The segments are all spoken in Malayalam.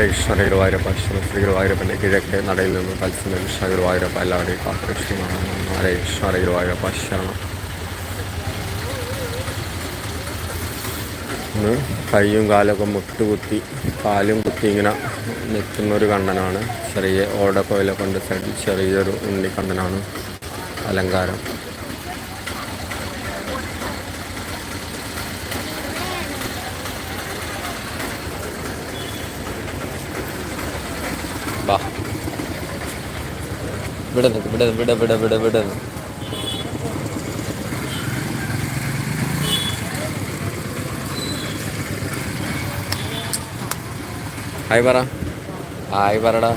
കൃഷ്ണ ഗുരുവായൂരപ്പ ശ്രീ ഗുരുവായൂരപ്പന്റെ കിഴക്കേ നടയിൽ നിന്ന് തത്സമയ കൃഷ്ണ ഗുരുവായൂരപ്പ എല്ലാവരുടെയും കാത്തുരക്ഷിതമാണ് ഹരേ കൃഷ്ണ ഗുരുവായൂരപ്പ ശരണം ഇന്ന് കൈയും കാലൊക്കെ മുട്ടുകുത്തി കാലും കുത്തി ഇങ്ങനെ നിൽക്കുന്നൊരു കണ്ണനാണ് ചെറിയ ഓടക്കോയിലെ കൊണ്ട് ചെറിയൊരു ഉണ്ണിക്കണ്ണനാണ് അലങ്കാരം. വിടരുത് ഇവിടെ ഇവിടെ ഇവിടെ ഇവിടെ ഇവിടെ ഹായ് പറ. ഹായ് പറടാ.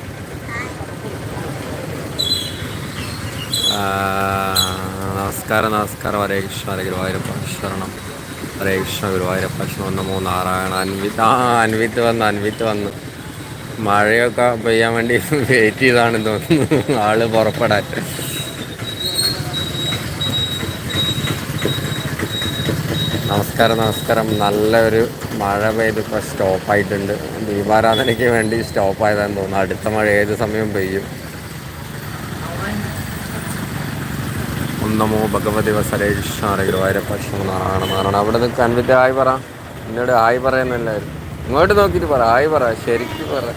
നമസ്കാരം നമസ്കാരം. ഹരേ കൃഷ്ണ ഹരേ ഗുരുവായൂരപ്പ. ശരണം. ഹരേ കൃഷ്ണ ഗുരുവായൂരപ്പ. ശരണം. നമോ നാരായണ. അൻവിത്ത് ആ അൻവിത്ത് വന്ന് അൻവിത്ത് വന്ന്. മഴയൊക്കെ പെയ്യാൻ വേണ്ടി വെയിറ്റ് ചെയ്താണെന്ന് തോന്നുന്നു. ആൾ പുറപ്പെടാൻ. നമസ്കാരം നമസ്കാരം. നല്ലൊരു മഴ പെയ്ത് ഇപ്പോൾ സ്റ്റോപ്പായിട്ടുണ്ട് ദീപാരാധനയ്ക്ക് വേണ്ടി സ്റ്റോപ്പായതാന്ന് തോന്നുന്നു. അടുത്ത മഴ ഏത് സമയം പെയ്യും? ഒന്നമോ നമോ ഭഗവതി വസരേ കൃഷ്ണ ഗുരുവായൂരപ്പ നാരായണ. അവിടെ നിന്ന് കണ്ടിട്ട് ആയി പറ. എന്നോട് ആയി പറയുന്നല്ലായിരുന്നു ഇങ്ങോട്ട് നോക്കിയിട്ട് പറ. ആയി പറ. ശരിക്കും പറ.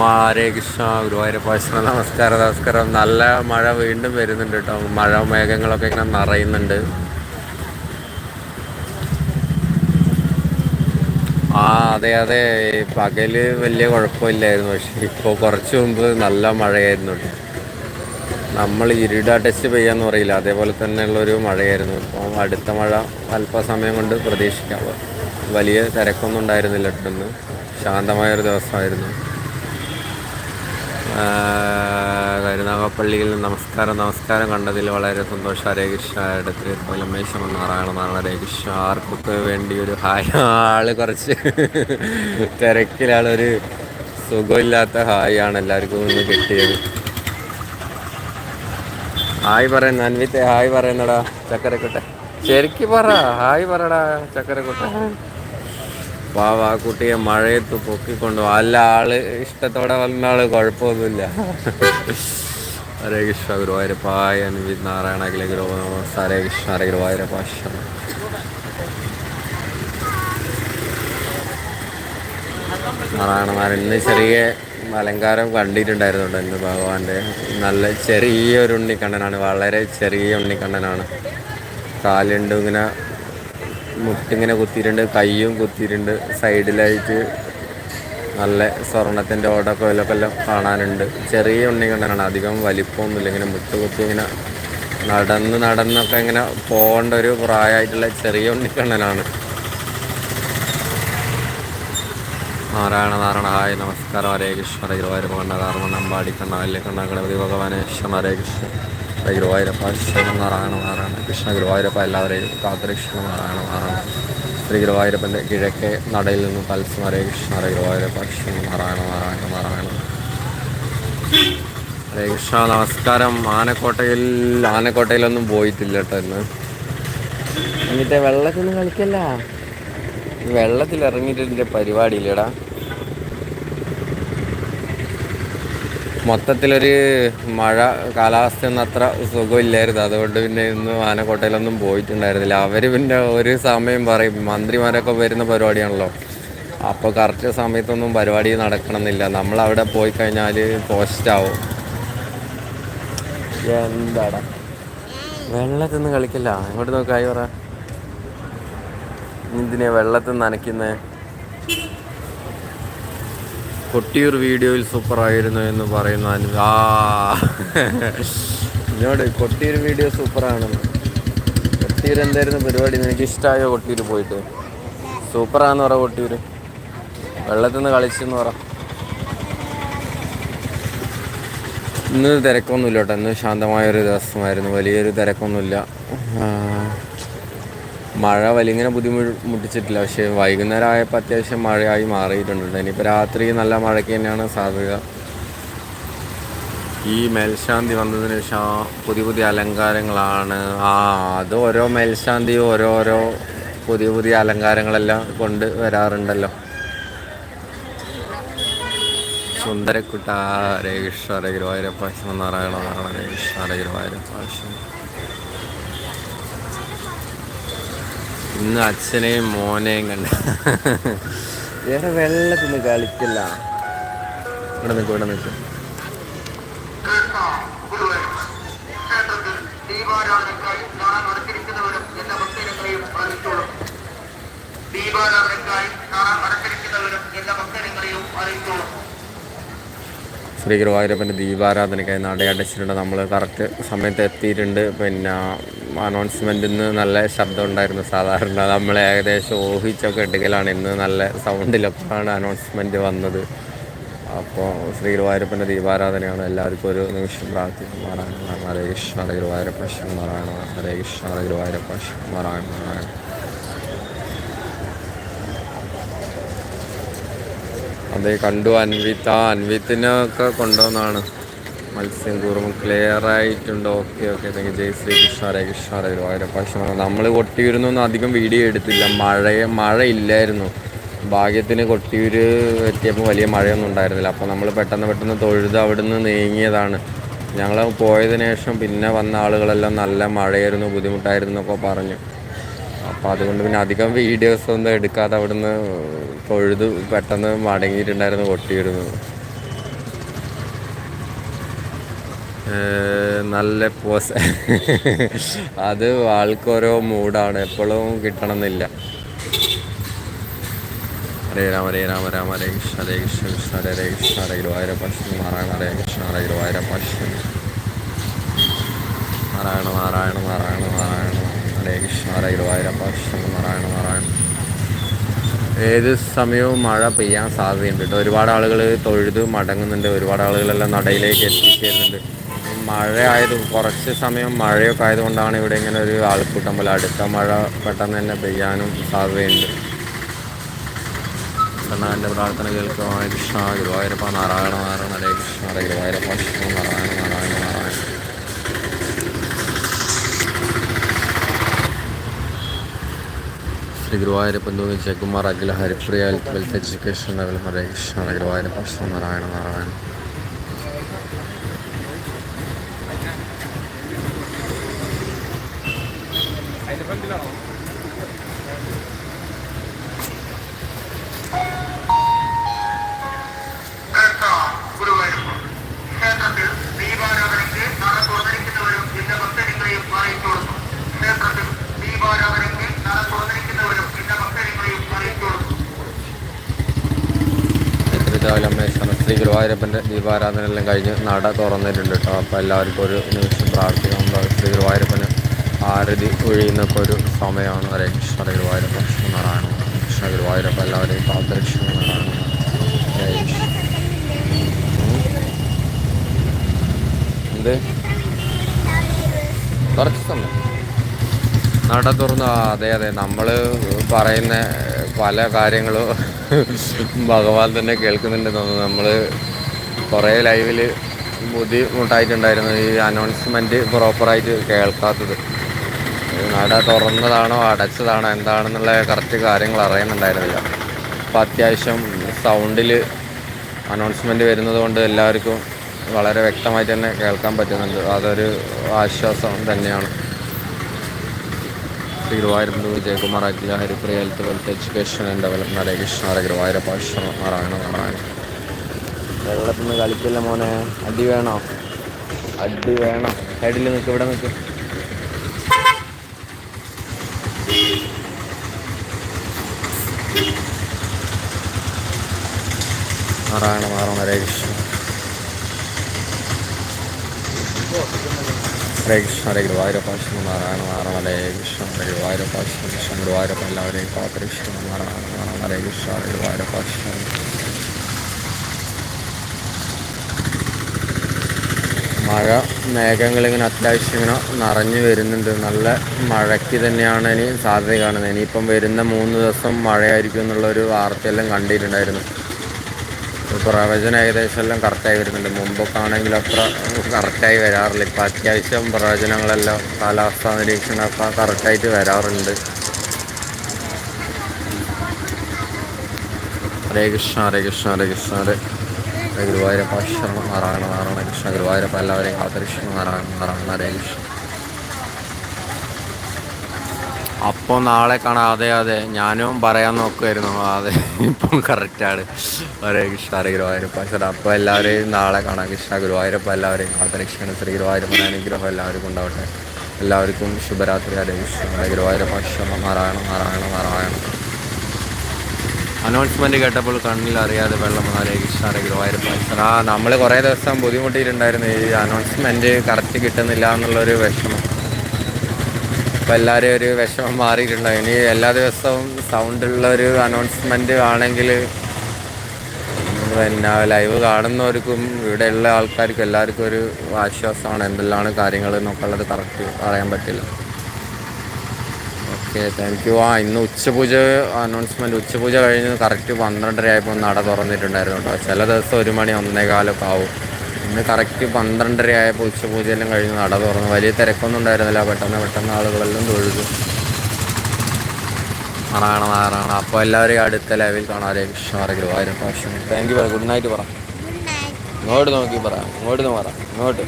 ഹരേ കൃഷ്ണ ഗുരുവായൂരപ്പ ശരണം നമസ്കാരം നമസ്കാരം. നല്ല മഴ വീണ്ടും വരുന്നുണ്ട് കേട്ടോ. മഴ മേഘങ്ങളൊക്കെ ഇങ്ങനെ നിറയുന്നുണ്ട്. ആ അതെ അതെ. പകൽ വലിയ കുഴപ്പമില്ലായിരുന്നു. പക്ഷെ ഇപ്പോൾ കുറച്ച് മുമ്പ് നല്ല മഴയായിരുന്നു നമ്മൾ ഇരുട ടെസ്റ്റ് പെയ്യാന്ന് പറയില്ല. അതേപോലെ തന്നെയുള്ളൊരു മഴയായിരുന്നു. അപ്പോൾ അടുത്ത മഴ അല്പസമയം കൊണ്ട് പ്രതീക്ഷിക്കാം. വലിയ തിരക്കൊന്നും ഉണ്ടായിരുന്നില്ല ഇട്ടൊന്ന് ശാന്തമായൊരു ദിവസമായിരുന്നു. കരുനാഗപ്പള്ളിയിൽ നമസ്കാരം നമസ്കാരം കണ്ടതിൽ വളരെ സന്തോഷം. ഹരേ കൃഷ്ണ ഇടത്തിൽ കൊലമേശം നാരായണ നാരായണ ഹരേ കൃഷ്ണ. വേണ്ടി ഒരു ഹായ്? ആൾ കുറച്ച് തിരക്കിലാളൊരു സുഖമില്ലാത്ത ഹായ് ആണ് എല്ലാവർക്കും ഇന്ന് കിട്ടിയത്. ഹായ് പറയുന്ന അൻവിത്തെ ഹായ് പറയുന്നടാ ചക്കരക്കുട്ട ശരിക്കും പറ. ഹായ് പറടാ ചക്കരക്കുട്ട വാ വാ കുട്ടിയെ മഴയത്ത് പൊക്കിക്കൊണ്ടു അല്ല ആൾ ഇഷ്ടത്തോടെ വന്ന ആൾ കുഴപ്പമൊന്നുമില്ല. ഹരേ കൃഷ്ണ ഗുരുവായൂരപ്പായ അൻവി നാരായണ അഖില ഗുരു. ഹരേ കൃഷ്ണ ഹരേ ഗുരുവായൂരപ്പ നാരായണമാർ നാരായണ നാരായണ ഇന്ന് ചെറിയ അലങ്കാരം കണ്ടിട്ടുണ്ടായിരുന്നുണ്ട് ഇന്ന് ഭഗവാന്റെ. നല്ല ചെറിയൊരു ഉണ്ണിക്കണ്ണനാണ് വളരെ ചെറിയ ഉണ്ണിക്കണ്ണനാണ്. കാലുണ്ട് ഇങ്ങനെ മുട്ടിങ്ങനെ കുത്തിയിട്ടുണ്ട് കൈയും കുത്തിയിട്ടുണ്ട്. സൈഡിലായിട്ട് നല്ല സ്വർണത്തിന്റെ ഓടൊക്കെ എല്ലാം കാണാനുണ്ട്. ചെറിയ ഉണ്ണിക്കണ്ണനാണ് അധികം വലിപ്പമൊന്നുമില്ല. ഇങ്ങനെ മുട്ട് കുത്തി ഇങ്ങനെ നടന്ന് നടന്നൊക്കെ ഇങ്ങനെ പോകേണ്ട ഒരു പ്രായമായിട്ടുള്ള ചെറിയ ഉണ്ണിക്കണ്ണനാണ് നാരായണ നാരായണ ഹായ് നമസ്കാരം. ഹരേ കൃഷ്ണ. ഗുരുവായൂർ കണ്ണ കാർമ്മ അമ്പാടി കണ്ണ വലിയ കണ്ണ ഗണപതി ഭഗവാനെ ശരണ ഹരേ കൃഷ്ണ. ഗുരുവായൂരപ്പ ശരണം നാരായണ നാരായണ കൃഷ്ണ ഗുരുവായൂരപ്പ എല്ലാവരെയും കാത്തുരക്ഷണ നാരായണ നാരായണ ശ്രീ ഗുരുവായൂരപ്പന്റെ കിഴക്കേ നടയിൽ നിന്ന് തത്സം കൃഷ്ണ ഹരേ ഗുരുവായൂരപ്പ കൃഷ്ണ നാരായണ നാരായണ നാരായണ. ഹരേ കൃഷ്ണ നമസ്കാരം. ആനക്കോട്ടയിൽ ആനക്കോട്ടയിലൊന്നും പോയിട്ടില്ല കേട്ടോ ഇന്ന്. എന്നിട്ട് വെള്ളത്തിലൊന്നും കളിക്കല്ല. വെള്ളത്തിൽ ഇറങ്ങിയിട്ട് പരിപാടിയില്ലടാ. മൊത്തത്തിലൊരു മഴ കാലാവസ്ഥയൊന്നും അത്ര സുഖമില്ലായിരുന്നു. അതുകൊണ്ട് പിന്നെ ഇന്ന് ആനക്കോട്ടയിലൊന്നും പോയിട്ടുണ്ടായിരുന്നില്ല. അവർ പിന്നെ ഒരു സമയം പറയും മന്ത്രിമാരൊക്കെ വരുന്ന പരിപാടിയാണല്ലോ. അപ്പോൾ കറക്റ്റ് സമയത്തൊന്നും പരിപാടി നടക്കണമെന്നില്ല. നമ്മൾ അവിടെ പോയി കഴിഞ്ഞാൽ പോസ്റ്റാവും. എന്താടാ? വെള്ളത്തിൽ നിന്ന് കളിക്കില്ല അങ്ങോട്ട് നോക്കായി പറ. എന്തിനാ വെള്ളത്തിൽ നനയ്ക്കുന്നേ? കൊട്ടിയൂർ വീഡിയോയിൽ സൂപ്പറായിരുന്നു എന്ന് പറയുന്ന അനു- ആ. എന്നോട് കൊട്ടിയൂർ വീഡിയോ സൂപ്പറാണ്. കൊട്ടിയൂർ എന്തായിരുന്നു പരിപാടി നിനക്ക്? ഇഷ്ടമായോ കൊട്ടിയൂർ പോയിട്ട്? സൂപ്പറാന്ന് പറ കൊട്ടിയൂർ. വെള്ളത്തിൽ നിന്ന് കളിച്ചെന്ന് പറ. ഇന്ന് തിരക്കൊന്നുമില്ല കേട്ടോ. ഇന്ന് ശാന്തമായൊരു ദിവസമായിരുന്നു. വലിയൊരു തിരക്കൊന്നുമില്ല. മഴ വലിങ്ങനെ ബുദ്ധിമുട്ടിച്ചിട്ടില്ല. പക്ഷേ വൈകുന്നേരം ആയപ്പോൾ അത്യാവശ്യം മഴയായി മാറിയിട്ടുണ്ട്. ഇനിയിപ്പോൾ രാത്രി നല്ല മഴയ്ക്ക് തന്നെയാണ് സാധ്യത. ഈ മേൽശാന്തി വന്നതിന് ശേഷം പുതിയ പുതിയ അലങ്കാരങ്ങളാണ്. ആ അത് ഓരോ മേൽശാന്തിയും ഓരോരോ പുതിയ പുതിയ അലങ്കാരങ്ങളെല്ലാം കൊണ്ട് വരാറുണ്ടല്ലോ. സുന്ദരക്കുട്ട ഹരേ കൃഷ്ണ ഹരേ ഗുരുവായൂരപ്പാശം നാരായണ നാരായണ ഹരേ കൃഷ്ണ ഹരേ ഗുരുവായൂരപ്പ ഇന്ന് അച്ഛനെയും മോനെയും കണ്ട. വേറെ വെള്ളത്തിൽ കളിക്കില്ല. ഇവിടെ നിൽക്കും ഇവിടെ നിൽക്കും. ശ്രീ ഗുരുവായൂരപ്പന്റെ ദീപാരാധനയ്ക്കായി നടയടച്ചിട്ടുണ്ട്. നമ്മൾ കറക്റ്റ് സമയത്ത് എത്തിയിട്ടുണ്ട്. പിന്നെ അനൗൺസ്മെന്റിൽ നിന്ന് നല്ല ശബ്ദം ഉണ്ടായിരുന്നു. സാധാരണ നമ്മൾ ഏകദേശം ഊഹിച്ചൊക്കെ ഇട്ടുകയാണ് ഇന്ന് നല്ല സൗണ്ടിലൊക്കെയാണ് അനൗൺസ്മെന്റ് വന്നത്. അപ്പോൾ ശ്രീ ഗുരുവായൂരപ്പന്റെ ദീപാരാധനയാണ്. എല്ലാവർക്കും ഒരു നിമിഷം പ്രാർത്ഥിക്കുമാറാണ് ഹരേ കൃഷ്ണ ഹരേ ഗുരുവായൂരപ്പ മാറാണ് ഹരേ കൃഷ്ണ ഗുരുവായൂരപ്പ ശിവ നാരായണ നാരായണ അതെ കണ്ടു. അൻവിത്ത അൻവിത്തിനൊക്കെ കൊണ്ടുവന്നാണ് മത്സ്യം കൂറും. ക്ലിയർ ആയിട്ടുണ്ട്. Okay okay thank Jai Shri Krishna Hare Krishna Hare Guruvayurappa Shiva നമ്മൾ കൊട്ടിയൂരിന്നൊന്നും അധികം വീഡിയോ എടുത്തില്ല. മഴയെ മഴ ഇല്ലായിരുന്നു. ഭാഗ്യത്തിന് കൊട്ടിയൂര് എത്തിയപ്പോൾ വലിയ മഴയൊന്നും ഉണ്ടായിരുന്നില്ല. അപ്പോൾ നമ്മൾ പെട്ടെന്ന് പെട്ടെന്ന് തൊഴുത് നിന്ന് നീങ്ങിയതാണ്. ഞങ്ങൾ പോയതിനു ശേഷം പിന്നെ വന്ന ആളുകളെല്ലാം നല്ല മഴയായിരുന്നു ബുദ്ധിമുട്ടായിരുന്നു എന്നൊക്കെ പറഞ്ഞു. അപ്പോൾ അതുകൊണ്ട് പിന്നെ അധികം വീഡിയോസ് ഒന്നും എടുക്കാതെ അവിടുന്ന് തൊഴുത് പെട്ടെന്ന് മടങ്ങിയിട്ടുണ്ടായിരുന്നു പൊട്ടിയിരുന്നു നല്ല പോസ് അത് ആൾക്കോരോ മൂഡാണ്. എപ്പോഴും കിട്ടണമെന്നില്ല. ഹരേ രാമ ഹരേ രാമ രാമ ഹരേ കൃഷ്ണ ഹരേ കൃഷ്ണ കൃഷ്ണ ഹരേ ഹരേ കൃഷ്ണ ഹരേ ഗുരുവായൂര ശ്രീ നാരായണ ഹരേ കൃഷ്ണ ഹരേ ഗുരുവായൂര ശ്രീ നാരായണ നാരായണ നാരായണ നാരായണ. ഹരേ കൃഷ്ണ ഹരേ ഗുരുവായൂരപ്പ നാരായണ നാരായണ ഏത് സമയവും മഴ പെയ്യാൻ സാധ്യതയുണ്ട് കേട്ടോ ഒരുപാട് ആളുകൾ തൊഴുത് മടങ്ങുന്നുണ്ട്. ഒരുപാട് ആളുകളെല്ലാം നടയിലേക്ക് എത്തിച്ചേരുന്നുണ്ട്. മഴ ആയത് കുറച്ച് സമയം മഴയൊക്കെ ആയതുകൊണ്ടാണ് ഇവിടെ ഇങ്ങനെ ഒരു ആൾക്കൂട്ടം പോലെ അടുത്ത മഴ പെട്ടെന്ന് തന്നെ പെയ്യാനും സാധ്യതയുണ്ട്. കണ്ണാന്റെ പ്രാർത്ഥന കേൾക്കുവാൻ കൃഷ്ണ ഗുരുവായൂരപ്പ നാരായണ നാരായണ ഹരേ കൃഷ്ണ ഹരേ ഗുരുവായൂരപ്പ കൃഷ്ണ നാരായണ നാരായണ നാരായണ ശ്രീ ഗുരുവായൂരപ്പൻ തൂങ്ങി Jayakumar Akhila Haripriya wealth education level Haresh Krishna Hare Guruvayurappa Narayana Narayana Guruvayurappa ക്ഷേത്രത്തിൽ ദീപാരാധനയ്ക്ക് നാളെ തുറന്നിരിക്കുന്നവരും എല്ലാ ഭക്തജനങ്ങളെയും അറിയിച്ചോളും ക്ഷേത്രത്തിൽ ദീപാരാധനയ്ക്ക് നാളെ തുറന്നിരിക്കുന്നവരും എല്ലാ ഭക്തജനങ്ങളെയും അറിയിച്ചോളും എത്രമേശ്വരം ശ്രീ ഗുരുവായൂരപ്പന്റെ ദീപാരാധന എല്ലാം കഴിഞ്ഞ് നട തുറന്നിട്ടുണ്ട് കേട്ടോ. അപ്പോൾ എല്ലാവർക്കും ഒരു നിമിഷം പ്രാർത്ഥിക്കാം ശ്രീ ഗുരുവായൂരപ്പന് ആരതി ഒഴിയുന്നൊക്കെ ഒരു സമയമാണ്. ഹരേ കൃഷ്ണ ഗുരുവായൂരപ്പ കൃഷ്ണ നാരായണ കൃഷ്ണ ഗുരുവായൂരപ്പ എല്ലാവരെയും കാത്തരക്ഷണ നാരായണ ജയ കൃഷ്ണ. എന്ത്? കുറച്ച് സമയം. നട തുറന്നു അതെ അതെ. നമ്മൾ പറയുന്ന പല കാര്യങ്ങളും ഭഗവാൻ തന്നെ കേൾക്കുന്നുണ്ട് തോന്നുന്നു. നമ്മൾ കുറേ ലൈവിൽ ബുദ്ധിമുട്ടായിട്ടുണ്ടായിരുന്നു ഈ അനൗൺസ്മെന്റ് പ്രോപ്പറായിട്ട് കേൾക്കാത്തത്. നട തുറന്നതാണോ അടച്ചതാണോ എന്താണെന്നുള്ള കറക്റ്റ് കാര്യങ്ങൾ അറിയുന്നുണ്ടായിരുന്നില്ല. അപ്പോൾ അത്യാവശ്യം സൗണ്ടിൽ അനൗൺസ്മെന്റ് വരുന്നത് കൊണ്ട് എല്ലാവർക്കും വളരെ വ്യക്തമായിട്ട് തന്നെ കേൾക്കാൻ പറ്റുന്നുണ്ട്. അതൊരു ആശ്വാസം തന്നെയാണ്. Guruvayur Jayakumar Akhila Haripriya health wealth education and development Hare Krishna Hare Guruvayurappa Krishna Narayana Narayana വെള്ളത്തിൽ നിന്ന് കളിക്കില്ല മോനെ? അടി വേണോ? അടി വേണോ. സൈഡിൽ നിൽക്ക് ഇവിടെ നിൽക്ക് മാറാണ് മാറണം ഹരേ കൃഷ്ണ ഹരേ കൃഷ്ണ ഹരേ ഗുരുവായൂരപ്പാശ്വരം നാരായണ നാരായണ ഹരേ കൃഷ്ണ ഹരേ ഗുരുവായൂരപ്പ കൃഷ്ണ ഗുരുവായൂരപ്പ എല്ലാവരെയും കാത്തകൃഷ്ണ നാരായണ നാരായണ ഹരേ കൃഷ്ണ ഹരേ ഗുരുവായൂരപ്പ മഴ മേഘങ്ങളിങ്ങനെ അത്യാവശ്യം ഇങ്ങനെ നിറഞ്ഞു വരുന്നുണ്ട്. നല്ല മഴയ്ക്ക് തന്നെയാണ് ഇനി സാധ്യത കാണുന്നത്. ഇനിയിപ്പം വരുന്ന മൂന്ന് ദിവസം മഴയായിരിക്കും എന്നുള്ളൊരു വാർത്തയെല്ലാം കണ്ടിട്ടുണ്ടായിരുന്നു. പ്രവചനം ഏകദേശം എല്ലാം കറക്റ്റായി വരുന്നുണ്ട്. മുമ്പൊക്കെ ആണെങ്കിൽ അത്ര കറക്റ്റായി വരാറില്ല. ഇപ്പം അത്യാവശ്യം പ്രവചനങ്ങളെല്ലാം കാലാവസ്ഥാ നിരീക്ഷണമൊക്കെ കറക്റ്റായിട്ട് വരാറുണ്ട്. ഹരേ കൃഷ്ണ ഹരേ കൃഷ്ണ ഹരേ കൃഷ്ണ ഹരേ ഹരേ ഗുരുവായൂരപ്പ ശർമ്മ നാരായണ നാരായണ കൃഷ്ണ ഗുരുവായൂരപ്പ എല്ലാവരെയും കാത്തകൃഷ്ണ നാരായണ നാരായണ നാരായണ കൃഷ്ണ. അപ്പോൾ നാളെ കാണാം. അതെ അതെ. ഞാനും പറയാൻ നോക്കുമായിരുന്നു അതെ ഇപ്പം കറക്റ്റാണ് ഹരേ കൃഷ്ണ ഹരേ ഗുരുവായൂരപ്പ. ശരി അപ്പോൾ എല്ലാവരെയും നാളെ കാണാം. കൃഷ്ണ ഗുരുവായൂരപ്പ എല്ലാവരെയും കാത്തരക്ഷണ ശ്രീ ഗുരുവായൂരപ്പൻ അനുഗ്രഹം എല്ലാവർക്കും ഉണ്ടാവട്ടെ. എല്ലാവർക്കും ശുഭരാത്രി. ഹരേ കൃഷ്ണ. ഹരേ ഗുരുവായൂരപ്പ ശരണം നാരായണ നാരായണ നാരായണ. അനൗൺസ്മെന്റ് കേട്ടപ്പോൾ കണ്ണിൽ അറിയാതെ വെള്ളം. ഹരേ കൃഷ്ണ ഹരേ ആ നമ്മൾ കുറേ ദിവസം ബുദ്ധിമുട്ടിയിട്ടുണ്ടായിരുന്നു. ഈ അനൗൺസ്മെന്റ് കറക്റ്റ് കിട്ടുന്നില്ല എന്നുള്ളൊരു വിഷമം. അപ്പൊ എല്ലാവരും ഒരു വിഷമം മാറിയിട്ടുണ്ടാവും ഇനി എല്ലാ ദിവസവും സൗണ്ടുള്ള ഒരു അനൗൺസ്മെന്റ് ആണെങ്കിൽ പിന്നെ ലൈവ് കാണുന്നവർക്കും ഇവിടെയുള്ള ആൾക്കാർക്കും എല്ലാവർക്കും ഒരു ആശ്വാസമാണ് എന്തെല്ലാം കാര്യങ്ങൾ എന്നൊക്കെ ഉള്ളത് കറക്റ്റ് പറയാൻ പറ്റില്ല. ഓക്കെ താങ്ക് യു ആ ഇന്ന് ഉച്ചപൂജ അനൗൺസ്മെന്റ് ഉച്ചപൂജ കഴിഞ്ഞ് കറക്റ്റ് പന്ത്രണ്ടര ആയപ്പോൾ നട തുറന്നിട്ടുണ്ടായിരുന്നു കേട്ടോ. ചില ദിവസം ഒരു മണി ഒന്നേകാലൊക്കെ ആവും. ഇന്ന് കറക്റ്റ് പന്ത്രണ്ടര ആയപ്പോൾ ഉച്ചപൂജയെല്ലാം കഴിഞ്ഞ് നട തുറന്നു. വലിയ തിരക്കൊന്നും ഉണ്ടായിരുന്നില്ല. പെട്ടെന്ന് പെട്ടെന്ന് ആളുകളെല്ലാം തൊഴുതു. ആറാണ് ആറാണ് അപ്പോൾ എല്ലാവരെയും അടുത്ത ലെവൽ കാണാതെ ആയിരം പ്രാവശ്യം. താങ്ക് യു പറ ഗുഡ് നൈറ്റ് പറ. ഇങ്ങോട്ട് നോക്കി പറ. ഇങ്ങോട്ട് പറ. ഇങ്ങോട്ട്.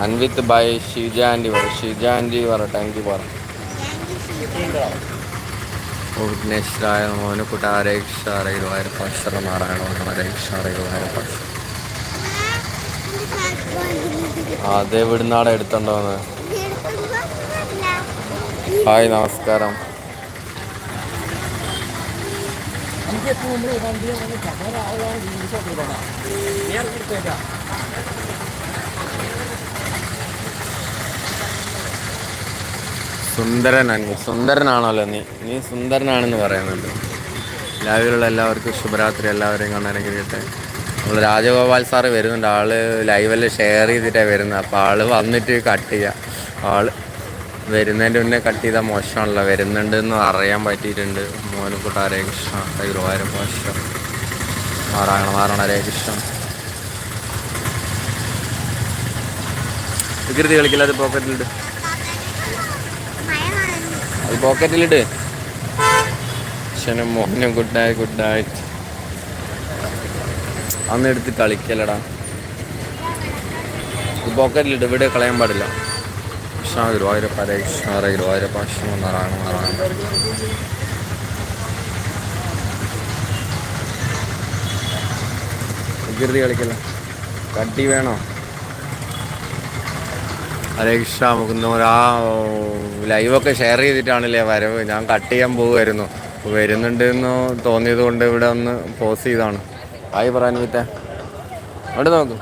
അൻവിത്ത് ബൈ ഷീജ ആന്റി പറ ഷീജ ആന്റി പറ താങ്ക് യു പറ. വിഘ്നേശ്വരായ മോന് കുട്ടാരേ കൃഷ്ണ ഗുരുവായൂരപ്പ നാരായണ ഹരേ കൃഷ്ണ ഗുരുവായൂരപ്പ അതെ ഇവിടുന്നാടെ എടുത്തോണ്ടോന്ന് ഹായ് നമസ്കാരം. സുന്ദരൻ അൻവി സുന്ദരനാണല്ലോ നീ. നീ സുന്ദരനാണെന്ന് പറയുന്നുണ്ട്. ലൈവിലുള്ള എല്ലാവർക്കും ശുഭരാത്രി. എല്ലാവരെയും കാണാൻ കഴിയട്ടെ നമ്മൾ രാജഗോപാൽ സാറ് വരുന്നുണ്ട്. ആൾ ലൈവല്ല ഷെയർ ചെയ്തിട്ടാണ് വരുന്നത്. അപ്പോൾ ആൾ വന്നിട്ട് കട്ട് ചെയ്യുക ആൾ വരുന്നതിന്റെ മുന്നേ കട്ട് ചെയ്താൽ മോശമാണല്ലോ. വരുന്നുണ്ട് എന്ന് അറിയാൻ പറ്റിയിട്ടുണ്ട്. മോനക്കുട്ട ഹരേ കൃഷ്ണ. ഗുരുവായൂരം മോശം മാറാണ് നാരായണ ഹരേ കൃഷ്ണ. വികൃതി കളിക്കില്ല അത് അത് പോക്കറ്റിലിട്ട് അച്ഛനും മോനും ഗുഡ് നൈറ്റ് ഗുഡ് നൈറ്റ് അന്ന് എടുത്ത് കളിക്കലടാ. ഈ പോക്കറ്റിലിട്ട് ഇവിടെ കളയാൻ പാടില്ല. കൃഷ്ണ ഗുരുവായൂരപ്പ കൃഷ്ണ ഗുരുവായൂരപ്പ കൃഷ്ണ നാരായണ നാരായണ. വികൃതി കളിക്കല്ല കട്ടി വേണോ? ഹരേ കൃഷ്ണ ആ ലൈവൊക്കെ ഷെയർ ചെയ്തിട്ടാണല്ലേ വരവ്. ഞാൻ കട്ട് ചെയ്യാൻ പോകുമായിരുന്നു വരുന്നുണ്ട് എന്ന് തോന്നിയത് കൊണ്ട് ഇവിടെ ഒന്ന് പോസ് ചെയ്താണ് ഹായ് പറ അൻവിത്ത. അവിടെ നോക്കും.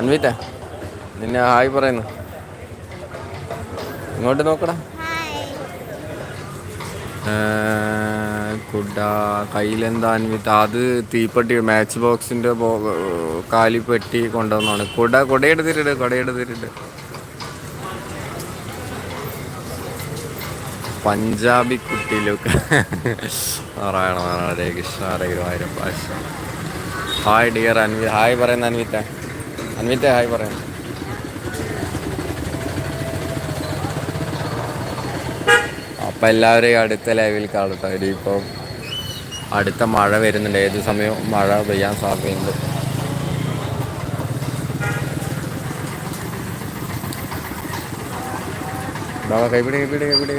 അൻവിത്ത നിന്നെ ഹായ് പറയുന്നു. ഇങ്ങോട്ട് നോക്കടാ. കുഡ കയ്യിലെന്താ അൻവിത്ത? അത് തീപ്പെട്ടി മാച്ച് ബോക്സിന്റെ കാലിപ്പെട്ടി കൊണ്ടുവന്നാണ് കുട കുടയെടുത്തിട്ടുണ്ട് കുടയെടുത്തിട്ട് പഞ്ചാബി കുട്ടി look Narayana Narayana Hare Krishna Hare Guruvayurappa hi dear Anvi hi പറയുന്ന അൻവിത്ത. അൻവിത്ത ഹായ് പറയുന്നു. അപ്പം എല്ലാവരെയും അടുത്ത ലൈവിൽ കാണട്ടോ ഇനിയിപ്പം അടുത്ത മഴ വരുന്നുണ്ട്. ഏത് സമയവും മഴ പെയ്യാൻ സാധ്യതയുണ്ട്. കൈപിടി കൈപിടി കൈപിടി.